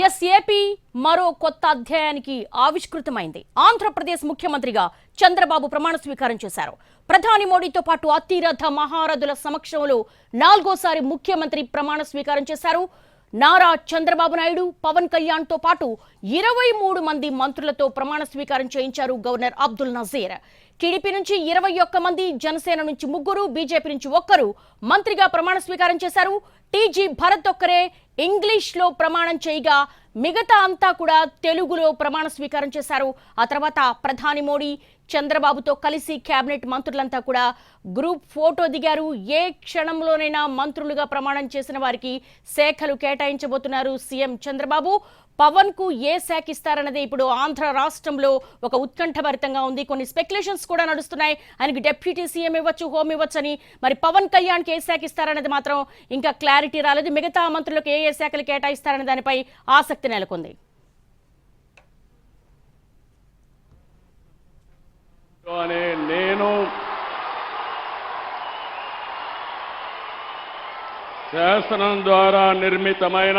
Yes AP మరో కొత్త అధ్యాయానికి ఆవిష్కృతమైంది. ఆంధ్రప్రదేశ్ ముఖ్యమంత్రిగా చంద్రబాబు ప్రమాణ స్వీకారం చేశారు. ప్రధాని మోడీతో పాటు అతిరథ మహారథుల సమక్షంలో నాలుగోసారి ముఖ్యమంత్రి ప్రమాణ స్వీకారం చేశారు. నారా చంద్రబాబు నాయుడు పవన్ కళ్యాణ్తో పాటు ఇరవై మూడు మంది మంత్రులతో ప్రమాణ స్వీకారం చేయించారు గవర్నర్ అబ్దుల్ నజీర్. టీడీపీ నుంచి ఇరవై ఒక్క మంది జనసేన నుంచి ముగ్గురు బీజేపీ నుంచి ఒక్కరు మంత్రిగా ప్రమాణ స్వీకారం చేశారు. టీజీ భరత్ ఒక్కరే ఇంగ్లీష్లో ప్రమాణం చేయగా మిగతా అంతా కూడా తెలుగులో ప్రమాణ స్వీకారం చేశారు. ఆ తర్వాత ప్రధాని మోడీ చంద్రబాబుతో కలిసి కేబినెట్ మంత్రులంతా కూడా గ్రూప్ ఫోటో దిగారు. ఏ క్షణంలోనైనా మంత్రులుగా ప్రమాణం చేసిన వారికి శాఖలు కేటాయించబోతున్నారు సీఎం చంద్రబాబు. పవన్కు ఏ శాఖ ఇస్తారన్నది ఇప్పుడు ఆంధ్ర రాష్ట్రంలో ఒక ఉత్కంఠభరితంగా ఉంది. కొన్ని స్పెక్యులేషన్స్ కూడా నడుస్తున్నాయి. ఆయనకి డెప్యూటీ సీఎం ఇవ్వచ్చు హోమ్ ఇవ్వచ్చు అని మరి పవన్ కళ్యాణ్కి ఏ శాఖ ఇస్తారన్నది మాత్రం ఇంకా క్లారిటీ రాలేదు. మిగతా మంత్రులకు ఏ ఏ శాఖలు కేటాయిస్తారనే దానిపై ఆసక్తి నెలకొంది. నేను శాసనం ద్వారా నిర్మితమైన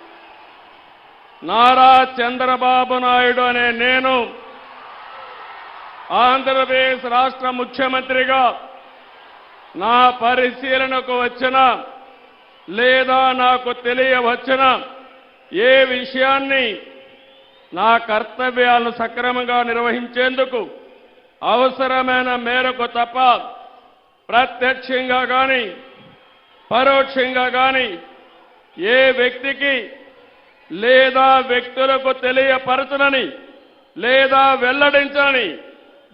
నారా చంద్రబాబు నాయుడు అనే నేను ఆంధ్రప్రదేశ్ రాష్ట్ర ముఖ్యమంత్రిగా నా పరిశీలనకు వచ్చిన లేదా నాకు తెలియవచ్చిన ఏ విషయాన్ని నా కర్తవ్యాలను సక్రమంగా నిర్వహించేందుకు అవసరమైన మేరకు తప్ప ప్రత్యక్షంగా కానీ పరోక్షంగా కానీ ఏ వ్యక్తికి లేదా వ్యక్తులకు తెలియపరచనని లేదా వెల్లడించని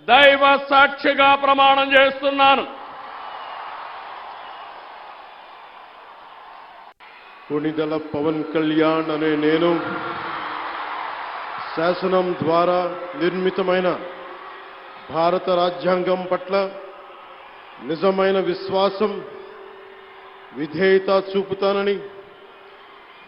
దైవ సాక్షిగా ప్రమాణం చేస్తున్నాను. కొణిదల పవన్ కళ్యాణ్ అనే నేను శాసనం ద్వారా నిర్మితమైన భారత రాజ్యాంగం పట్ల నిజమైన విశ్వాసం విధేయత చూపుతానని